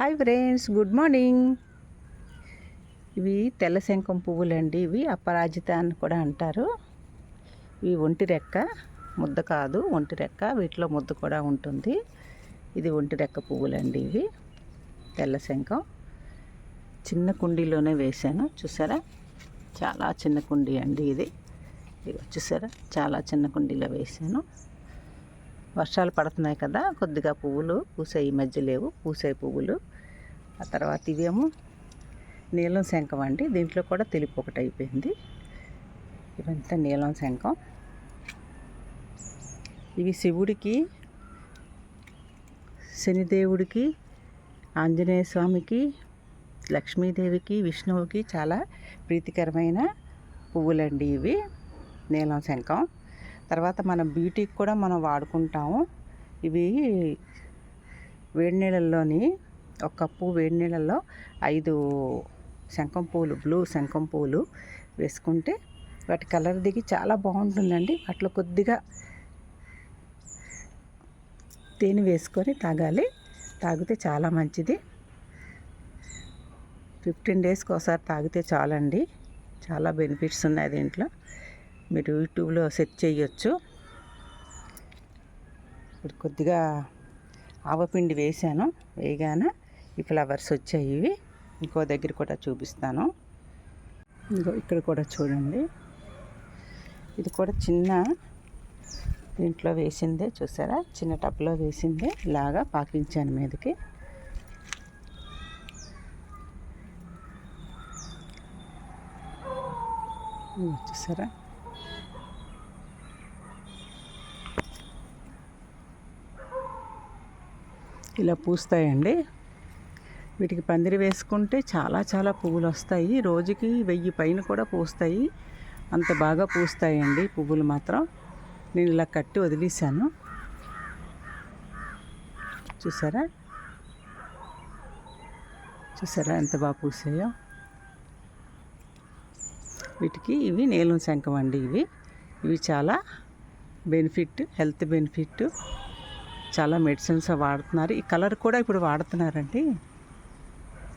Hi friends good morning. ఇవి తెల్ల శంఖం పువ్వులండి ఇవి అపరాజిత అని కూడా అంటారు. ఇవి ఒంటి రెక్క ముద్ద కాదు ఒంటి రెక్క వీటిలో ముద్ద కూడా ఉంటుంది. ఇది ఒంటి రెక్క పువ్వులండి ఇవి తెల్ల శంఖం. చిన్న కుండీలోనే వేశాను చూసారా? చాలా చిన్న కుండీ అండి ఇది. ఇది చూసారా? చాలా చిన్న కుండీలో వేశాను. వర్షాలు పడుతున్నాయి కదా కొద్దిగా పువ్వులు పూసే ఈ మధ్య లేవు పూసే పువ్వులు. ఆ తర్వాత ఇవేమో నీలం శంఖం అండి దీంట్లో కూడా తెలుపు ఒకటి అయిపోయింది. ఇవంతా నీలం శంఖం. ఇవి శివుడికి శనిదేవుడికి ఆంజనేయ స్వామికి లక్ష్మీదేవికి విష్ణువుకి చాలా ప్రీతికరమైన పువ్వులండి ఇవి నీలం శంఖం. తర్వాత మన బ్యూటీకి కూడా మనం వాడుకుంటాము. ఇవి వేడి నీళ్ళల్లోని ఒక కప్పు వేడి నీళ్ళల్లో ఐదు శంఖం పూలు బ్లూ శంఖం పూలు వేసుకుంటే వాటి కలర్ దిగి చాలా బాగుంటుందండి. వాటిలో కొద్దిగా తేనె వేసుకొని తాగాలి. తాగితే చాలా మంచిది. ఫిఫ్టీన్ డేస్కి ఒకసారి తాగితే చాలండి. చాలా బెనిఫిట్స్ ఉన్నాయి దీంట్లో. మీరు యూట్యూబ్లో సెర్చ్ చేయొచ్చు. ఇప్పుడు కొద్దిగా ఆవపిండి వేసాను వేయగానే ఈ ఫ్లవర్స్ వచ్చాయి ఇవి. ఇంకో దగ్గర కూడా చూపిస్తాను. ఇంకో ఇక్కడ కూడా చూడండి. ఇది కూడా చిన్న దీంట్లో వేసిందే చూసారా? చిన్న టబ్లో వేసిందే. ఇలాగా పాకించాను మీదకి. చూసారా? ఇలా పూస్తాయండి. వీటికి పందిరి వేసుకుంటే చాలా చాలా పువ్వులు వస్తాయి రోజుకి వెయ్యి పైన కూడా పూస్తాయి. అంత బాగా పూస్తాయండి పువ్వులు మాత్రం. నేను ఇలా కట్టి వదిలేశాను. చూసారా? చూసారా ఎంత బాగా పూసాయో? వీటికి ఇవి నీలం శంఖం అండి ఇవి. ఇవి చాలా బెనిఫిట్ హెల్త్ బెనిఫిట్. చాలా మెడిసిన్స్ వాడుతున్నారు. ఈ కలర్ కూడా ఇప్పుడు వాడుతున్నారండి.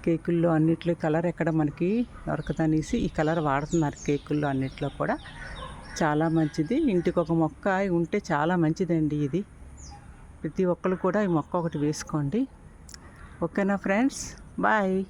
కేకుల్లో అన్నిట్లో కలర్ ఎక్కడ మనకి దొరకదనేసి ఈ కలర్ వాడుతున్నారు కేకుల్లో అన్నిట్లో కూడా. చాలా మంచిది. ఇంటికి ఒక మొక్క ఉంటే చాలా మంచిదండి ఇది. ప్రతి ఒక్కరు కూడా ఈ మొక్క ఒకటి వేసుకోండి. ఓకేనా ఫ్రెండ్స్? బాయ్.